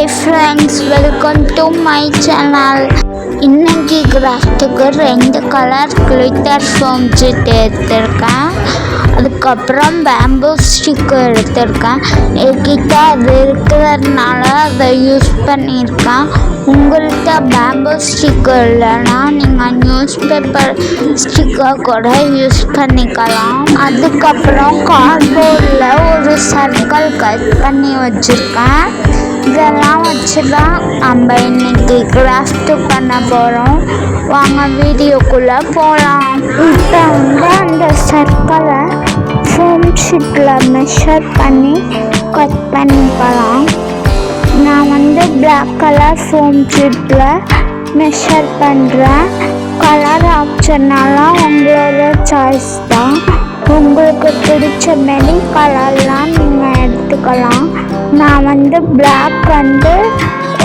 Hi friends welcome to my channel இன்னைக்கு கிராஃப்ட்டுக்கு ரெண்டு கலர் கிளிட்டர் ஃபோம் எடுத்திருக்கேன். அதுக்கப்புறம் பேம்பூ ஸ்டிக்கு எடுத்திருக்கேன். என்கிட்ட அது இருக்கிறதுனால அதை யூஸ் பண்ணியிருக்கேன். உங்கள்கிட்ட பேம்பூ ஸ்டிக்கு இல்லைன்னா நீங்கள் நியூஸ் பேப்பர் ஸ்டிக்கை கூட யூஸ் பண்ணிக்கலாம். அதுக்கப்புறம் கார்ட்போர்டில் ஒரு சர்க்கிள் கட் பண்ணி வச்சுருக்கேன். இதெல்லாம் வச்சு தான் நம்ம இன்னைக்கு கிராஃப்ட் பண்ண போகிறோம் வாங்க வீடியோக்குள்ளே போகலாம் இப்போ வந்து அந்த சர்க்கிளை ஃபோம் ஷீட்டில் மெஷர் பண்ணி கட் பண்ணிக்கலாம் நான் வந்து பிளாக் கலர் ஃபோம் ஷீட்டில் மெஷர் பண்ணுறேன் கலர் ஆப்ஷனெல்லாம் உங்களோட சாய்ஸ் தான். உங்களுக்கு பிடிச்ச மாரி கலர்லாம் நீங்கள் வந்து பிளாக் வந்து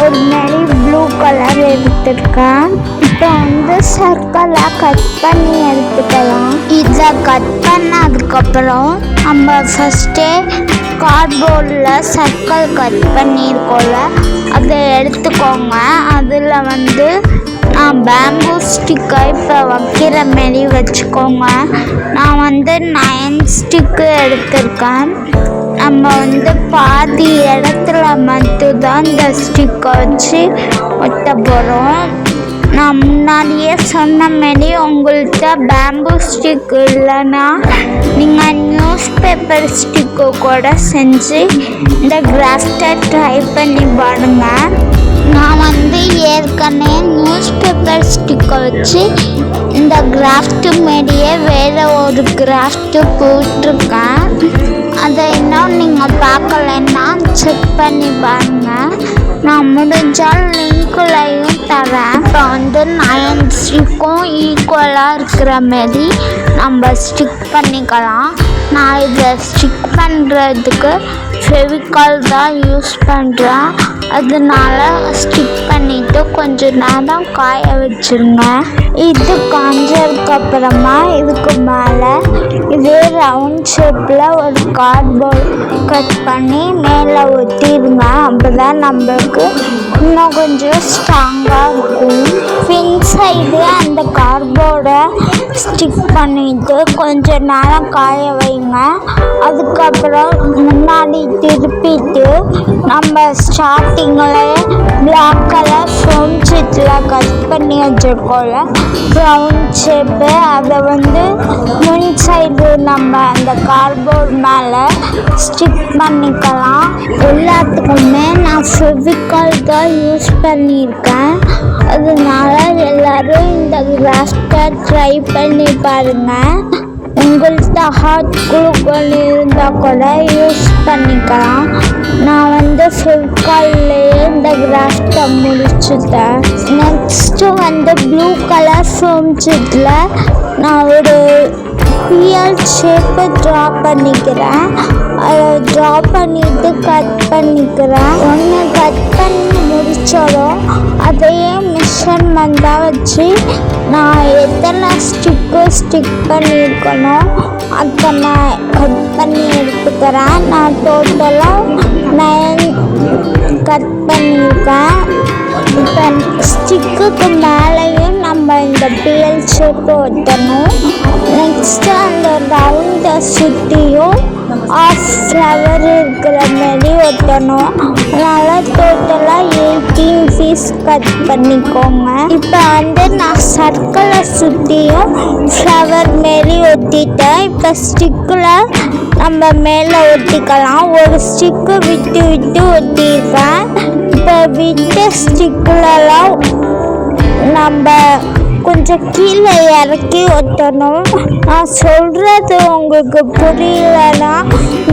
ஒரு மாரி ப்ளூ கலர் எடுத்துருக்கேன். இப்போ வந்து சர்க்கிளை கட் பண்ணி எடுத்துக்கலாம். இதை கட் பண்ணதுக்கப்புறம் நம்ம ஃபஸ்ட்டே கார்ட்போர்டில் சர்க்கிள் கட் பண்ணியிருக்கோம்ல அதை எடுத்துக்கோங்க. அதில் வந்து நான் பேம்பூ ஸ்டிக்கை இப்போ வைக்கிற மாரி வச்சுக்கோங்க. நான் வந்து நயன் ஸ்டிக்கு எடுத்திருக்கேன். நம்ம வந்து பாதி இடத்துல மட்டும்தான் இந்த ஸ்டிக்கை வச்சு ஒட்ட போகிறோம் நான் முன்னாடியே சொன்ன மாரி உங்கள்கிட்ட பேம்பூ ஸ்டிக் இல்லைன்னா நீங்கள் நியூஸ் பேப்பர் ஸ்டிக்கு கூட செஞ்சு இந்த கிராஃப்டை ட்ரை பண்ணி பாருங்கள் நான் வந்து ஏற்கனவே நியூஸ் பேப்பர் ஸ்டிக்கை வச்சு இந்த கிராஃப்ட் மாரியே வேறு ஒரு கிராஃப்ட்டு போட்டிருக்கேன். அதை இன்னும் நீங்கள் பார்க்கலன்னா செக் பண்ணி பாருங்கள். நான் முடிஞ்சால் லிங்க்குலையும் தரேன். இப்போ வந்து நயன் ஸ்டிக்கும் ஈக்குவலாக இருக்கிற மாரி நம்ம ஸ்டிக் பண்ணிக்கலாம். நான் இதை ஸ்டிக் பண்ணுறதுக்கு ஃபெவிகால் தான் யூஸ் பண்ணுறேன் அதனால ஸ்டிக் பண்ணிவிட்டு கொஞ்ச நேரம் காய வச்சுருங்க. இது காஞ்சதுக்கப்புறமா இதுக்கு மேலே இதே ரவுண்ட் ஷேப்பில் ஒரு கார்ட்போர்ட் கட் பண்ணி மேலே ஒத்திடுங்க அப்போ தான் நம்மளுக்கு இன்னும் கொஞ்சம் ஸ்ட்ராங்காக இருக்கும். பின் சைடு அந்த கார்ட்போர்டை ஸ்டிக் பண்ணிவிட்டு கொஞ்ச நேரம் காய வைங்க. அதுக்கப்புறம் முன்னாடி திருப்பிட்டு நம்ம ஸ்டார்டிங்கில் பிளாக் கலர் ஃபோம் ஷீட்டில் கட் பண்ணி வச்சுருக்கோம்ல ரவுண்ட் ஷேப்பு அதை வந்து நம்ம அந்த கார்போர்ட் மேலே ஸ்டிக் பண்ணிக்கலாம். எல்லாத்துக்குமே நான் ஃபெவிகால் தான் யூஸ் பண்ணியிருக்கேன். அதனால எல்லோரும் இந்த கிராஃப்டை ட்ரை பண்ணி பாருங்கள் உங்கள்கிட்ட ஹாட் குழுக்கள் இருந்தால் கூட யூஸ் பண்ணிக்கலாம். நான் வந்து ஃபெவிகால்லையே இந்த கிராஃப்டை முடிச்சுட்டேன். நெக்ஸ்ட்டு வந்து ப்ளூ கலர் ஃபோம் சீட்டில் நான் ஒரு ஷேப்பு ஷேப்பை ட்ரா பண்ணிக்கிறேன். அதை ட்ரா பண்ணிட்டு கட் பண்ணிக்கிறேன். ஒன்று கட் பண்ணி முடித்ததும் அதையே மெஷர்மெண்ட்டாக வச்சு நான் எத்தனை ஸ்டிக்கு ஸ்டிக் பண்ணியிருக்கனோ அத்தனை கட் பண்ணி எடுத்துக்கிறேன். நான் டோட்டலாக நைன் கட் பண்ணியிருக்கேன். இப்போ ஸ்டிக்குக்கு மேலேயும் நம்ம இந்த பிஎல் ஷேப்பு ஒட்டணும் நெக்ஸ்ட்டு அந்த ரவுண்டை சுற்றியும் ஆஃப் ஃப்ளவர் இருக்கிற மாரி ஒட்டணும். அதனால் டோட்டலாக எயிட்டீன் பீஸ் கட் பண்ணிக்கோங்க. இப்போ வந்து நான் சர்க்கிளை சுற்றியும் ஃப்ளவர் மாரி ஒட்டிட்டேன் இப்போ ஸ்டிக்கில் நம்ம மேலே ஒட்டிக்கலாம். ஒரு ஸ்டிக்கு விட்டு விட்டு ஒட்டியிருக்கேன் இப்போ விட்டு ஸ்டிக்கிலலாம் நம்ம கொஞ்சம் கீழே இறக்கி ஒட்டணும். நான் சொல்கிறது உங்களுக்கு புரியலன்னா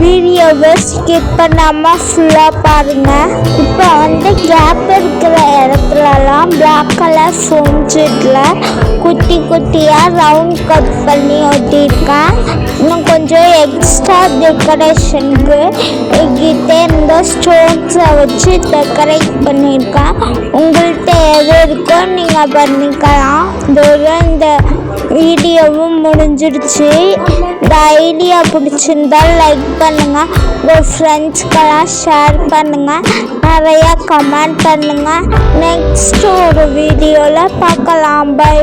வீடியோவை ஸ்கிப் பண்ணாமல் ஃபுல்லாக பாருங்கள் இப்போ வந்து கேப் இருக்கிற இடத்துலலாம் பிளாக் கலர் ஃபோன் ஷீட்டில் குட்டி குட்டியாக ரவுண்ட் கட் பண்ணி ஒட்டியிருக்கேன். இன்னும் கொஞ்சம் எக்ஸ்ட்ரா டெக்கரேஷனுக்கு எங்கிட்ட இருந்த ஸ்டோன்ஸை வச்சு டெக்கரேட் பண்ணியிருக்கேன் உங்கள்கிட்ட எது இருக்கோ நீங்கள் பண்ணிக்கலாம். இதோட இந்த வீடியோவும் முடிஞ்சிடுச்சு. இந்த ஐடியா பிடிச்சிருந்தா லைக் பண்ணுங்கள் உங்கள் ஃப்ரெண்ட்ஸ்க்கெல்லாம் ஷேர் பண்ணுங்கள் நிறையா கமெண்ட் பண்ணுங்கள் நெக்ஸ்ட் ஒரு வீடியோவில் பார்க்கலாம். பை